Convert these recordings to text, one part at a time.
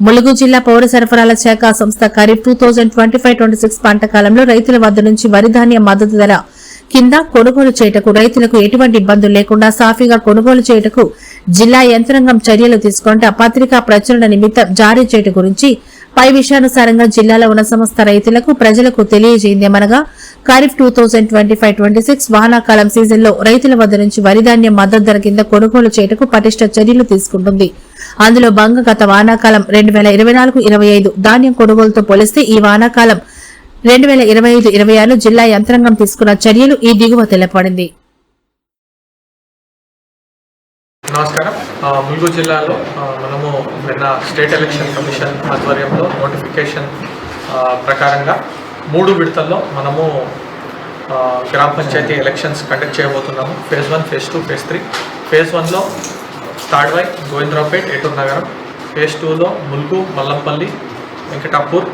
ములుగు జిల్లా పౌర సరఫరాల శాఖ సంస్థ kharif two thousand twenty five twenty six పంట కాలంలో రైతుల వద్ద నుంచి వరి ధాన్యం మద్దతు ధర కింద కొనుగోలు చేయటకు రైతులకు ఎటువంటి ఇబ్బందులు లేకుండా సాఫీగా కొనుగోలు చేయటకు జిల్లా యంత్రాంగం చర్యలు తీసుకుంటే పత్రికా ప్రచురణ నిమిత్తం జారీ చేయటం గురించి పై విషయానుసారంగా జిల్లాలో ఉన్న సమస్త రైతులకు ప్రజలకు తెలియజేయిందేమనగా kharif two thousand twenty five twenty six వానాకాలం సీజన్లో రైతుల వద్ద నుంచి వరిధాన్యం మద్దతు ధర కింద కొనుగోలు చేయటకు పటిష్ట చర్యలు తీసుకుంటుంది. అందులో బంగ గత వానాకాలం రెండు వేల ఇరవై నాలుగు ఇరవై ఐదు ధాన్యం కొనుగోలుతో పోలిస్తే ఈ వానాకాలం రెండు వేల ఇరవై ఐదు ఇరవై ఆరు జిల్లా యంత్రాంగం తీసుకున్న చర్యలు ఈ దిగువ తెలపడింది నమస్కారం. ములుగు జిల్లాలో మనము నిన్న స్టేట్ ఎలక్షన్ కమిషన్ ఆధ్వర్యంలో నోటిఫికేషన్ ప్రకారంగా మూడు విడతల్లో మనము గ్రామ పంచాయతీ ఎలక్షన్స్ కండక్ట్ చేయబోతున్నాము. Phase one phase two phase three phase వన్లో తాడ్వై గోవిందరావుపేట్ ఎటూరు నగరం. ఫేజ్ టూలో ములుగు మల్లంపల్లి వెంకటాపూర్.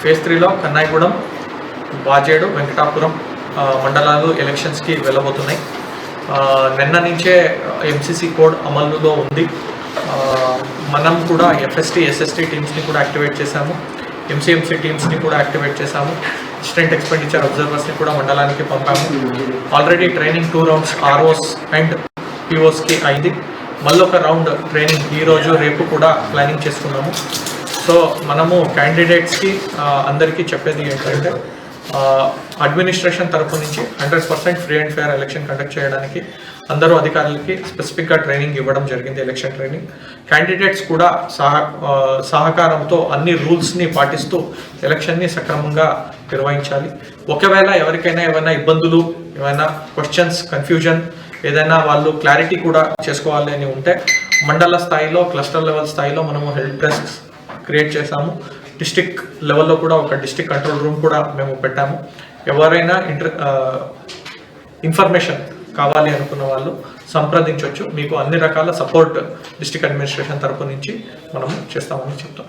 ఫేజ్ త్రీలో కన్నాయిగూడెం వాజేడు వెంకటాపురం మండలాలు ఎలక్షన్స్కి వెళ్ళబోతున్నాయి. నిన్న నుంచే ఎంసీసీ కోడ్ అమలులో ఉంది. మనం కూడా ఎఫ్ఎస్టీ ఎస్ఎస్టీ టీమ్స్ని కూడా యాక్టివేట్ చేశాము. ఎంసీఎంసీ టీమ్స్ని కూడా యాక్టివేట్ చేశాము. అసిస్టెంట్ ఎక్స్పెండిచర్ అబ్జర్వర్స్ని కూడా మండలానికి పంపాము. Already training two rounds ROs and పిఓస్కి అయింది. మళ్ళీ ఒక రౌండ్ ట్రైనింగ్ ఈరోజు రేపు కూడా ప్లానింగ్ చేస్తున్నాము సో మనము క్యాండిడేట్స్కి అందరికీ చెప్పేది ఏంటంటే అడ్మినిస్ట్రేషన్ తరపు నుంచి hundred percent free and fair election conduct చేయడానికి అందరూ అధికారులకి స్పెసిఫిక్గా ట్రైనింగ్ ఇవ్వడం జరిగింది ఎలక్షన్ ట్రైనింగ్. క్యాండిడేట్స్ కూడా సహ సహకారంతో అన్ని రూల్స్ని పాటిస్తూ ఎలక్షన్ని సక్రమంగా నిర్వహించాలి. ఒకవేళ ఎవరికైనా ఏమైనా ఇబ్బందులు ఏమైనా క్వశ్చన్స్ కన్ఫ్యూజన్ ఏదైనా వాళ్ళు క్లారిటీ కూడా చేసుకోవాలి అని ఉంటే మండల స్థాయిలో క్లస్టర్ లెవెల్ స్థాయిలో మనము హెల్ప్ డెస్క్ క్రియేట్ చేశాము. డిస్టిక్ లెవెల్లో కూడా ఒక డిస్టిక్ కంట్రోల్ రూమ్ కూడా మేము పెట్టాము. ఎవరైనా ఇంటర్ ఇన్ఫర్మేషన్ కావాలి అనుకున్న వాళ్ళు సంప్రదించవచ్చు మీకు అన్ని రకాల సపోర్ట్ డిస్టిక్ అడ్మినిస్ట్రేషన్ తరపు నుంచి మనము చేస్తామని చెప్తాం.